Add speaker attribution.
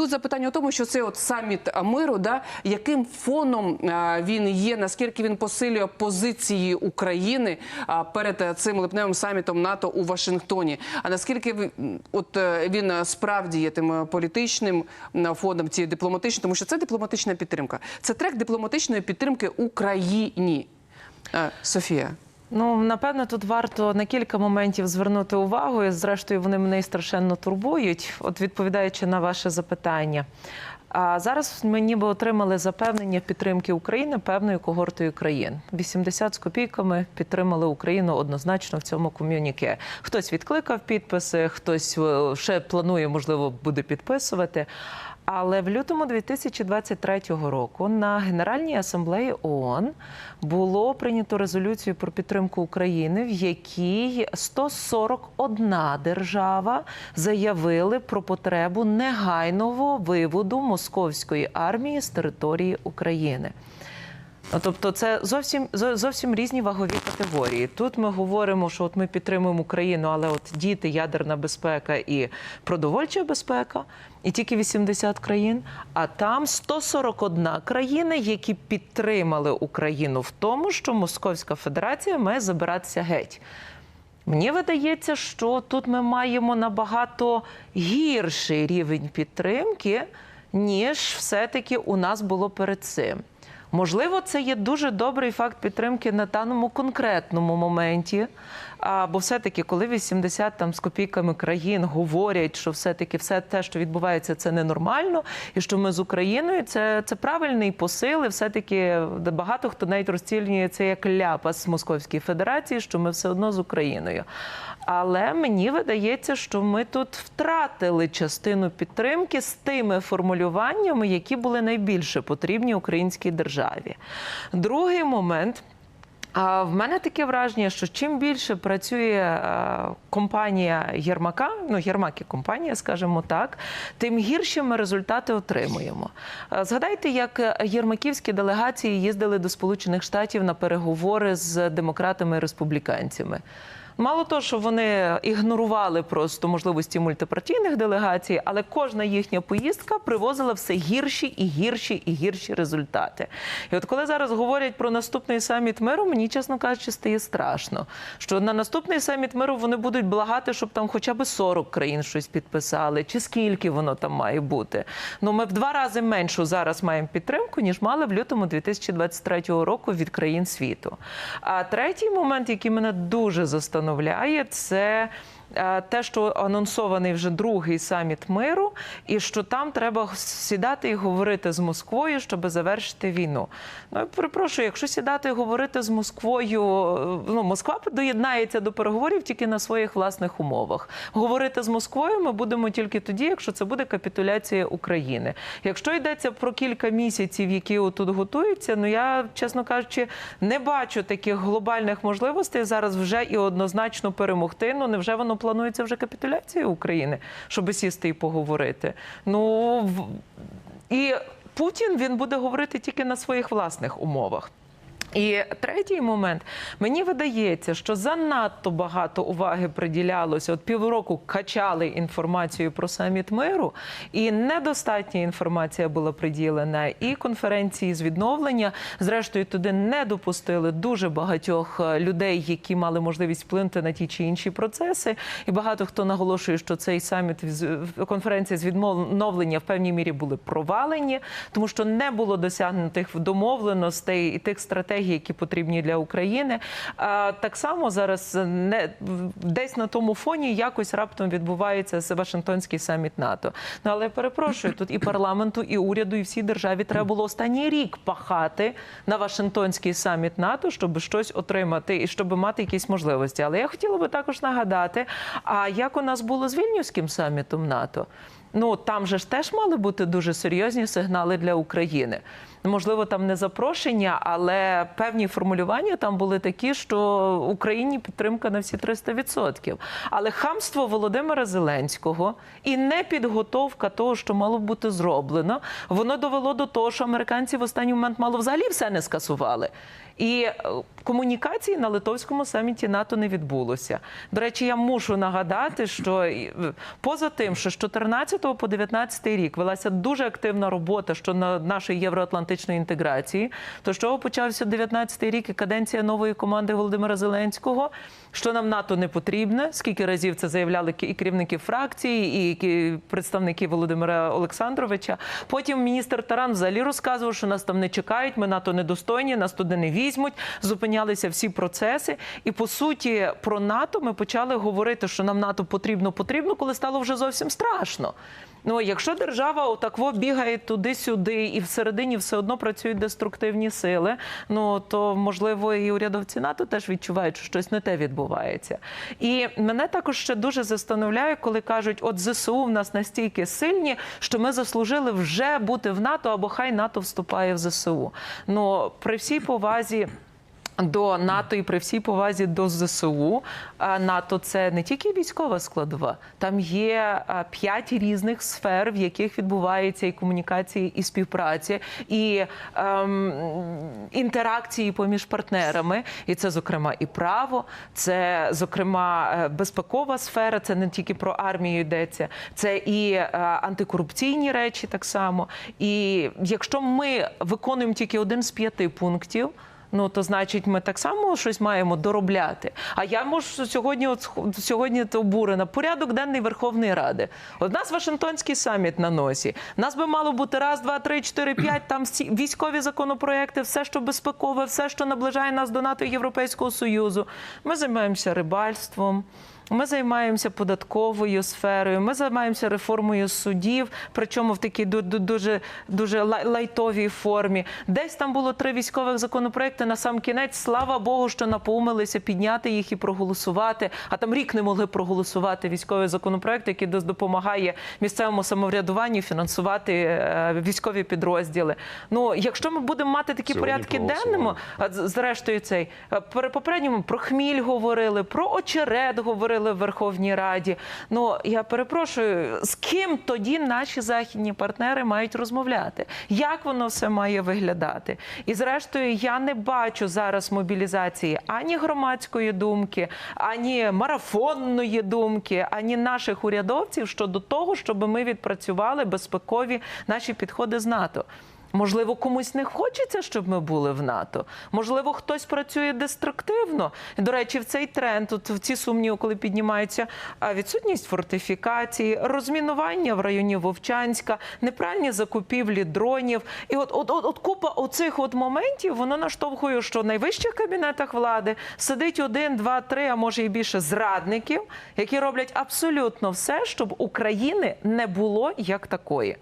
Speaker 1: тут запитання у тому, що це от саміт миру, да, яким фоном а, він є, наскільки він посилює позиції України перед е, цим липневим самітом НАТО у Вашингтоні. А наскільки от е, він е, справді є тим е, політичним фоном, цією дипломатичним, тому що це дипломатична підтримка. Це трек дипломатичної підтримки Україні. Е, Софія.
Speaker 2: Ну, напевно, тут варто на кілька моментів звернути увагу, і зрештою вони мене і страшенно турбують, от відповідаючи на ваше запитання. А зараз ми ніби отримали запевнення підтримки України певною когортою країн. 80 з копійками підтримали Україну однозначно в цьому ком'юніке. Хтось відкликав підписи, хтось е, ще планує, можливо, буде підписувати. Але в лютому 2023 року на Генеральній асамблеї ООН було прийнято резолюцію про підтримку України, в якій 141 держава заявили про потребу негайного виводу московської армії з території України. Ну, Тобто це зовсім зовсім різні вагові категорії. Тут ми говоримо, що от ми підтримуємо Україну, але от діти, ядерна безпека і продовольча безпека, і тільки 80 країн. А там 141 країни, які підтримали Україну в тому, що Московська Федерація має забиратися геть. Мені видається, що тут ми маємо набагато гірший рівень підтримки, ніж все-таки у нас було перед цим. Можливо, це є дуже добрий факт підтримки на даному конкретному моменті. А, бо все-таки, коли 80 там з копійками країн говорять, що все-таки все те, що відбувається, це ненормально, і що ми з Україною, це, це правильний посил, і все-таки багато хто навіть розцінює це як ляпас Московської Федерації, що ми все одно з Україною. Але мені видається, що ми тут втратили частину підтримки з тими формулюваннями, які були найбільше потрібні українській державі. Другий момент. В мене таке враження, що чим більше працює е, компанія Єрмака, ну Єрмак і компанія, скажімо так, тим гірші ми результати отримуємо. Е, Згадайте, як єрмаківські делегації їздили до Сполучених Штатів на переговори з демократами і республіканцями. Мало того, що вони ігнорували просто можливості мультипартійних делегацій, але кожна їхня поїздка привозила все гірші і гірші і гірші результати. І от коли зараз говорять про наступний саміт миру, мені чесно кажучи, стає страшно. Що на наступний саміт миру вони будуть благати, щоб там хоча б 40 країн щось підписали, чи скільки воно там має бути. Ну ми в два рази меншу зараз маємо підтримку, ніж мали в лютому 2023 року від країн світу. А третій момент, який мене дуже застановляє, це. Е, Те, що анонсований вже другий саміт миру, і що там треба сідати і говорити з Москвою, щоб завершити війну. Ну я перепрошую, якщо сідати і говорити з Москвою, е, ну Москва доєднається до переговорів тільки на своїх власних умовах. Говорити з Москвою ми будемо тільки тоді, якщо це буде капітуляція України. Якщо йдеться про кілька місяців, які тут готуються, ну я чесно кажучи, не бачу таких глобальних можливостей зараз вже і однозначно перемогти. Ну невже воно планується вже капітуляція України, щоб сісти і поговорити? Ну і Путін він буде говорити тільки на своїх власних умовах. І третій момент мені видається, що занадто багато уваги приділялося. От півроку качали інформацію про саміт миру, і недостатня інформація була приділена. І конференції з відновлення, зрештою, туди не допустили дуже багатьох е, людей, які мали можливість вплинути на ті чи інші процеси. І багато хто наголошує, що цей саміт конференція з відновлення в певній мірі були провалені, тому що не було досягнутих домовленостей і тих стратегій, які потрібні для України. Так само зараз не десь на тому фоні якось раптом відбувається Вашингтонський саміт НАТО. Ну але перепрошую, тут і парламенту, і уряду, і всій державі треба було останній рік пахати на Вашингтонський саміт НАТО, щоб щось отримати і щоб мати якісь можливості. Але я хотіла би також нагадати: а як у нас було з Вільнюським самітом НАТО? Ну там же ж теж мали бути дуже серйозні сигнали для України. Можливо, там не запрошення, але певні формулювання там були такі, що Україні підтримка на всі 300%. Але хамство Володимира Зеленського і непідготовка того, що мало бути зроблено, воно довело до того, що американці в останній момент мало взагалі все не скасували. І е, комунікації на литовському саміті НАТО не відбулося. До речі, я мушу нагадати, що е, поза тим, що з 14 по 19 рік велася дуже активна робота щодо нашої євроатлантичної інтеграції. То з чого почався 19-й рік і каденція нової команди Володимира Зеленського, що нам НАТО не потрібне, скільки разів це заявляли і керівники фракції, і представники Володимира Олександровича. Потім міністр Таран взагалі розказував, що нас там не чекають, ми НАТО недостойні, нас туди не візьмуть. Зупинялися всі процеси. І по суті, про НАТО ми почали говорити, що нам НАТО потрібно, потрібно, коли стало вже зовсім страшно. Ну, якщо держава отакво бігає туди-сюди, і всередині все одно працюють деструктивні сили, ну то можливо і урядовці НАТО теж відчувають, що щось не те відбувається. І мене також ще дуже застановляє, коли кажуть, от ЗСУ в нас настільки сильні, що ми заслужили вже бути в НАТО, або хай НАТО вступає в ЗСУ. Ну при всій повазі. До НАТО і при всій повазі до ЗСУ НАТО це не тільки військова складова, там є п'ять різних сфер, в яких відбувається і комунікації, і співпраця, і ем, інтеракції поміж партнерами. І це, зокрема, і право, це, зокрема, е, безпекова сфера. Це не тільки про армію йдеться, це і е, антикорупційні речі так само. І якщо ми виконуємо тільки один з п'яти пунктів. Ну то значить, ми так само щось маємо доробляти. А я можу сьогодні, от сьогодні то обурена. Порядок денний Верховної Ради. От нас Вашингтонський саміт на носі. Нас би мало бути раз, два, три, чотири, п'ять. Там всі військові законопроекти, все, що безпекове, все, що наближає нас до НАТО і Європейського союзу. Ми займаємося рибальством. Ми займаємося податковою сферою, ми займаємося реформою судів, причому в такій ду- ду- дуже дуже лай- лайтовій формі. Десь там було три військових законопроекти. На сам кінець, слава Богу, що напоумилися підняти їх і проголосувати. А там рік не могли проголосувати військовий законопроект, який допомагає місцевому самоврядуванню фінансувати е, військові підрозділи. Ну, якщо ми будемо мати такі
Speaker 3: Сьогодні
Speaker 2: порядки денному, зрештою, цей е, попередньому про хміль говорили, про очерет говорили в Верховній Раді. Ну я перепрошую, з ким тоді наші західні партнери мають розмовляти? Як воно все має виглядати? І зрештою, я не бачу зараз мобілізації ані громадської думки, ані марафонної думки, ані наших урядовців щодо того, щоб ми відпрацювали безпекові наші підходи з НАТО. Можливо, комусь не хочеться, щоб ми були в НАТО. Можливо, хтось працює деструктивно. До речі, в цей тренд, тут в ці сумніви, коли піднімаються відсутність фортифікації, розмінування в районі Вовчанська, неправильні закупівлі дронів. І от, от, от, от купа оцих от моментів воно наштовхує, що в найвищих кабінетах влади сидить один, два, три, а може і більше зрадників, які роблять абсолютно все, щоб України не було як такої.